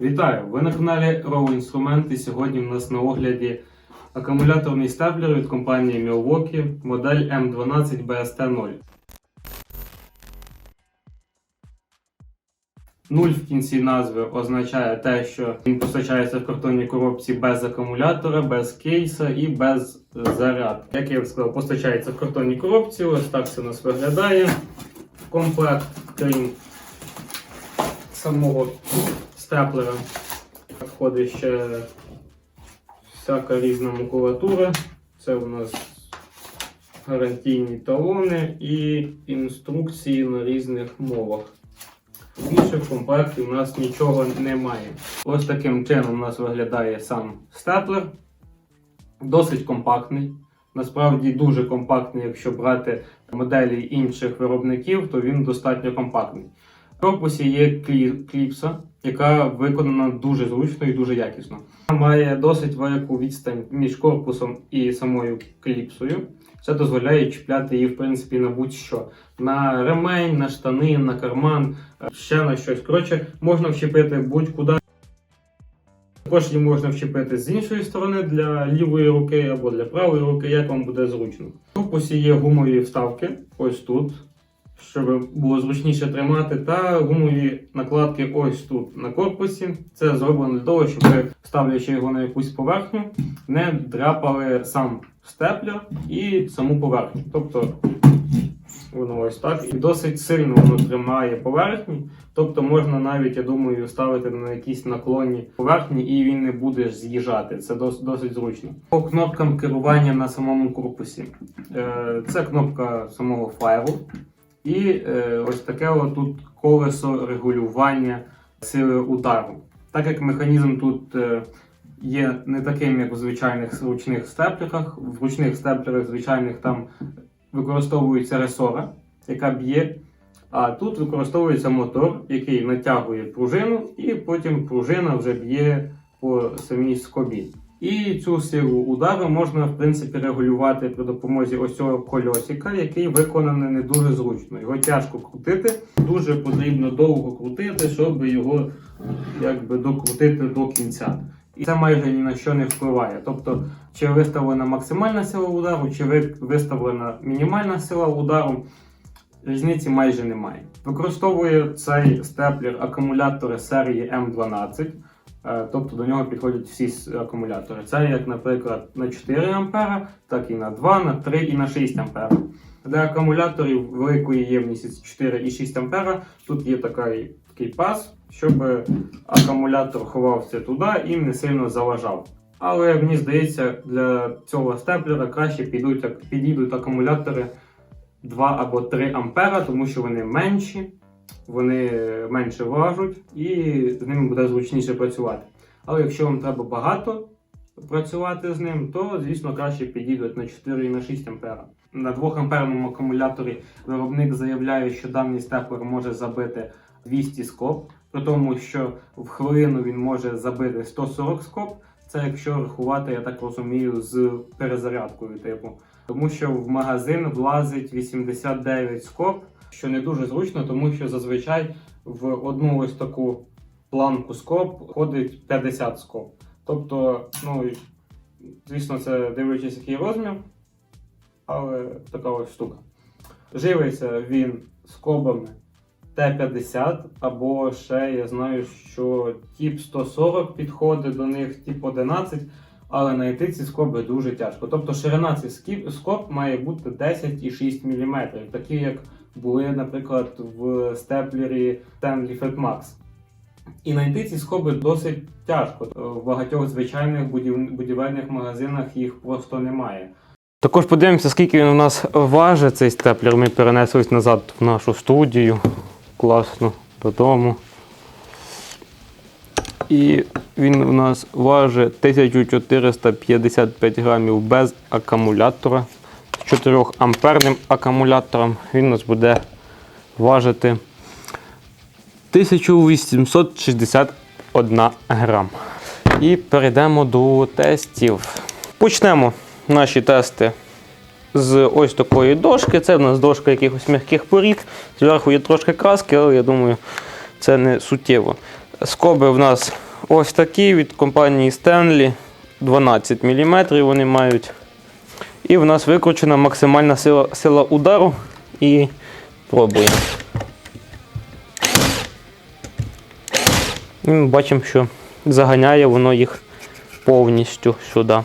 Вітаю! Ви на каналі Raw Instrument і сьогодні в нас на огляді акумуляторний степлер від компанії Milwaukee модель M12 BST0. Нуль в кінці назви означає те, що він постачається в картонній коробці без акумулятора, без кейса і без зарядки. Як я вже сказав, постачається в картонній коробці. Ось так це у нас виглядає. Комплект, крім самого степлера, входить ще всяка різна макулатура. Це у нас гарантійні талони і інструкції на різних мовах. Більше в комплекті у нас нічого немає. Ось таким чином у нас виглядає сам степлер. Досить компактний. Насправді дуже компактний, якщо брати моделі інших виробників, то він достатньо компактний. В корпусі є кліпса, яка виконана дуже зручно і дуже якісно. Вона має досить велику відстань між корпусом і самою кліпсою. Це дозволяє чіпляти її, в принципі, на будь-що. На ремень, на штани, на карман, е, ще на щось. Коротше, можна вчепити будь-куди. Також її можна вчепити з іншої сторони для лівої руки або для правої руки, як вам буде зручно. В корпусі є гумові вставки, ось тут, щоб було зручніше тримати, та гумові накладки ось тут на корпусі. Це зроблено для того, щоб ви, ставлячи його на якусь поверхню, не дряпали сам степлер і саму поверхню. Тобто воно ось так. І досить сильно воно тримає поверхню. Тобто можна навіть, я думаю, ставити на якісь наклонні поверхні і він не буде з'їжджати. Це дос- досить зручно. По кнопкам керування на самому корпусі. Е, Це кнопка самого файлу. І е, ось таке тут колесо регулювання сили удару. Так як механізм тут е, є не таким, як у звичайних ручних степлерах, в ручних степлерах звичайних там використовується ресора, яка б'є. А тут використовується мотор, який натягує пружину, і потім пружина вже б'є по самій скобі. І цю силу удару можна в принципі регулювати при допомозі ось цього кольосика, який виконаний не дуже зручно. Його тяжко крутити, дуже потрібно довго крутити, щоб його якби докрутити до кінця. І це майже ні на що не впливає. Тобто, чи виставлена максимальна сила удару, чи виставлена мінімальна сила удару, різниці майже немає. Використовує цей степлер акумулятори серії М12. Е, Тобто до нього підходять всі акумулятори. Це як, наприклад, на 4 А, так і на 2, на 3 і на 6 А. Для акумуляторів великої ємності 4 і 6 А тут є такий, такий пас, щоб акумулятор ховався туди і не сильно заважав. Але мені здається, для цього степлера краще підуть, підійдуть акумулятори 2 або 3 ампера, тому що вони менші, вони менше важуть і з ними буде зручніше працювати. Але якщо вам треба багато працювати з ним, то звісно краще підійдуть на 4 і на 6 ампера. На 2 амперному акумуляторі виробник заявляє, що даний степлер може забити 200 скоб, при тому, що в хвилину він може забити 140 скоб. Це якщо рахувати, я так розумію, з перезарядкою типу. Тому що в магазин влазить 89 скоб, що не дуже зручно, тому що зазвичай в одну ось таку планку скоб входить 50 скоб. Тобто, ну, звісно, це дивлячись, який розмір, але така ось штука. Живиться він скобами Т-50, або ще я знаю, що тип 140 підходить до них, тип 11, але знайти ці скоби дуже тяжко. Тобто ширина цих скоб має бути 10,6 мм, такі як були, наприклад, в степлері Stanley Max. І знайти ці скоби досить тяжко. В багатьох звичайних будівельних магазинах їх просто немає. Також подивимося, скільки він у нас важить цей степлер. Ми перенеслись назад в нашу студію. Класно додому. І він у нас важить 1455 грамів без акумулятора. З 4 амперним акумулятором він у нас буде важити 1861 грам. І перейдемо до тестів. Почнемо наші тести з ось такої дошки. Це в нас дошка якихось м'яких порід. Зверху є трошки краски, але я думаю, це не суттєво. Скоби в нас ось такі від компанії Stanley. 12 мм вони мають. І в нас викручена максимальна сила, сила удару. І пробуємо. І ми бачимо, що заганяє воно їх повністю сюди.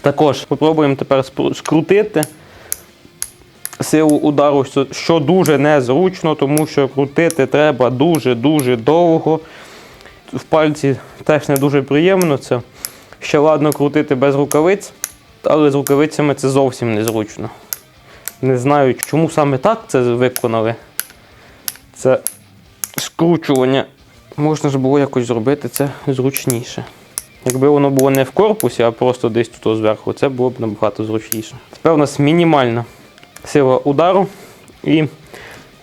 Також спробуємо тепер скрутити силу удару, що- дуже незручно, тому що крутити треба дуже-дуже довго. В пальці теж не дуже приємно це. Ще ладно крутити без рукавиць, але з рукавицями це зовсім незручно. Не знаю, чому саме так це виконали. Це скручування. Можна ж було якось зробити це зручніше. Якби воно було не в корпусі, а просто десь тут зверху, це було б набагато зручніше. Тепер у нас мінімальна сила удару і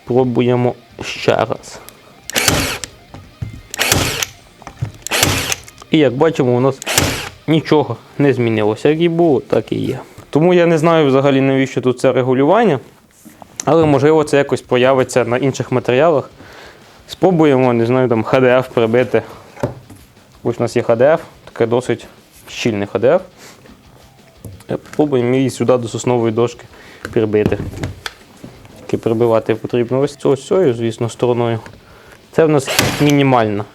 пробуємо ще раз. І як бачимо, у нас нічого не змінилося. Як і було, так і є. Тому я не знаю взагалі, навіщо тут це регулювання, але можливо це якось появиться на інших матеріалах. Спробуємо, не знаю, там HDF прибити. Ось у нас є HDF, таке досить щільний HDF. Е, Пробуємо її сюди до соснової дошки прибити. Тільки прибивати потрібно ось цією, звісно, стороною. Це в нас мінімальна.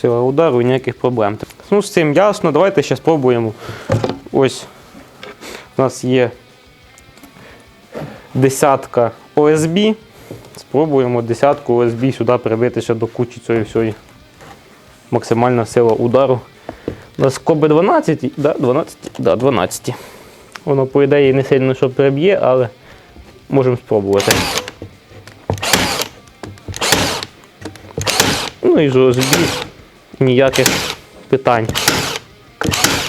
Сила удару і ніяких проблем. Ну, з цим ясно. Давайте ще спробуємо. Ось у нас є десятка OSB. Спробуємо десятку OSB сюди прибити ще до кучі цієї всієї. Максимальна сила удару. У нас коби 12, да, 12, да, 12. Воно, по ідеї, не сильно що приб'є, але можемо спробувати. Ну і OSB ніяких питань.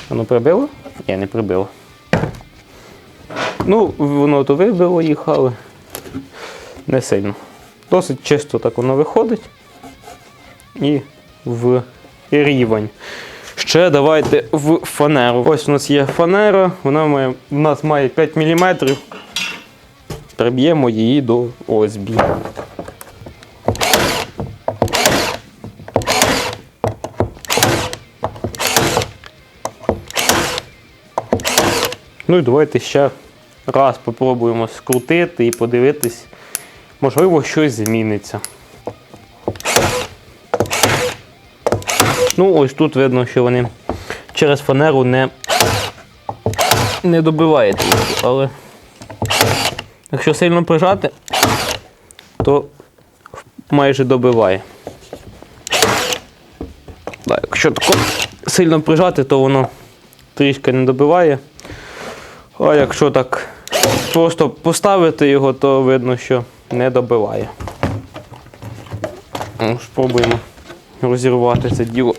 Воно прибило? Ні, не прибило. Ну, воно то вибило їх, але не сильно. Досить чисто так воно виходить. І в рівень. Ще давайте в фанеру. Ось у нас є фанера, вона має, у нас має 5 мм. Приб'ємо її до ОСБ. Ну і давайте ще раз попробуємо скрутити і подивитись, можливо, щось зміниться. Ну, ось тут видно, що вони через фанеру не, не добивають, але якщо сильно прижати, то майже добиває. Да, якщо тако сильно прижати, то воно трішки не добиває. А якщо так просто поставити його, то видно, що не добиває. Ну, Спробуємо розірвати це діло.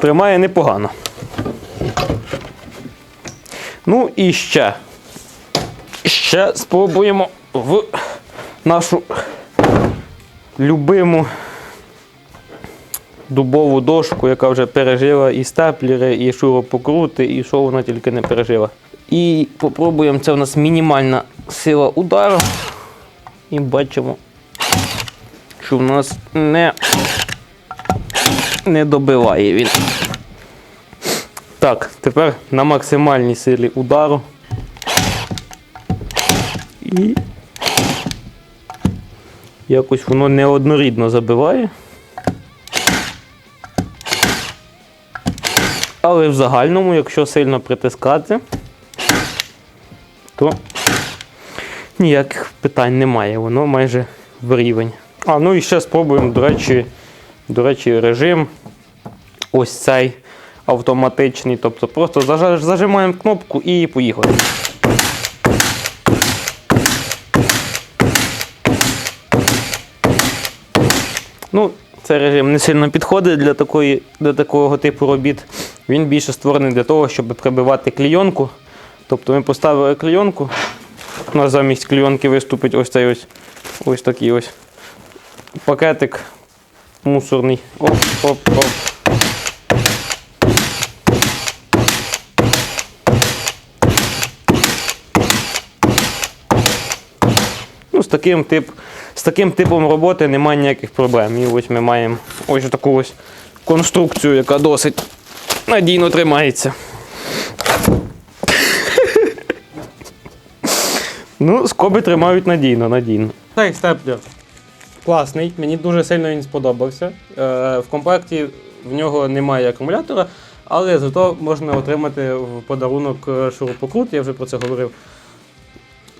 Тримає непогано. Ну і ще. Ще спробуємо в нашу любиму дубову дошку, яка вже пережила і степлери, і шуропокрути, і що вона тільки не пережила. І попробуємо, це у нас мінімальна сила удару. І бачимо, що в нас не, не добиває він. Так, тепер на максимальній силі удару. І якось воно неоднорідно забиває. Але в загальному, якщо сильно притискати, то ніяких питань немає, воно майже в рівень. А, ну і ще спробуємо, до речі, до речі, режим ось цей автоматичний. Тобто просто зажимаємо кнопку і поїхали. Ну, цей режим не сильно підходить для такої, для такого типу робіт. Він більше створений для того, щоб прибивати клійонку. Тобто ми поставили клійонку, у нас замість клійонки виступить ось цей ось ось такий ось пакетик мусорний. Оп-оп-оп. Ну, З таким тип з таким типом роботи немає ніяких проблем. І ось ми маємо ось таку ось конструкцію, яка досить надійно тримається. Ну, скоби тримають надійно, надійно. Цей степлер класний, мені дуже сильно він сподобався. Е, в комплекті в нього немає акумулятора, але зато можна отримати в подарунок е, шурупокрут, я вже про це говорив.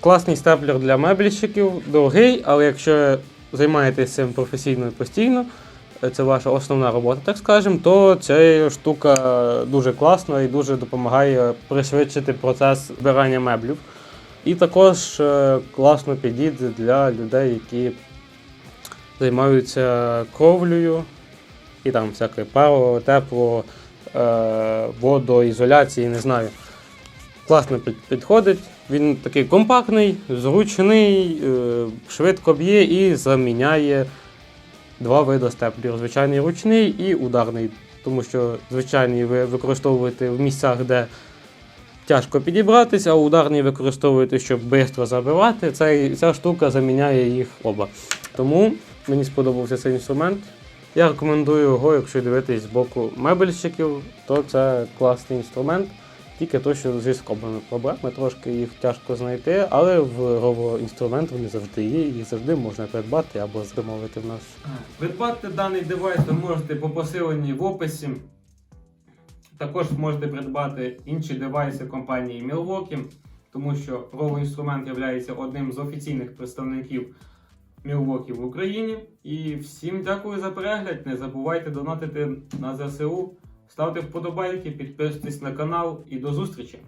Класний степлер для мебліщиків, дорогий, але якщо займаєтесь цим професійно і постійно, е, це ваша основна робота, так скажемо, то ця штука дуже класна і дуже допомагає пришвидшити процес збирання меблів. І також е, класно підійде для людей, які займаються кровлею і там всяке паро, тепло, е, водоізоляції, не знаю. Класно підходить. Він такий компактний, зручний, е, швидко б'є і заміняє два види степлів: звичайний ручний і ударний. Тому що звичайний ви використовуєте в місцях, де тяжко підібратися, а ударний використовуєте, щоб швидко забивати. Ця штука заміняє їх оба. Тому мені сподобався цей інструмент. Я рекомендую його, якщо дивитись з боку мебельщиків, то це класний інструмент. Тільки то, що зі скобами проблеми, трошки їх тяжко знайти, але в Rovo інструмент вони завжди є, і завжди можна придбати або замовити в нас. Придбати даний девайс ви можете по посиленні в описі. Також можете придбати інші девайси компанії Milwaukee, тому що Rovo інструмент є одним з офіційних представників Milwaukee в Україні. І всім дякую за перегляд. Не забувайте донатити на ЗСУ, ставте вподобайки, підписуйтесь на канал і до зустрічі!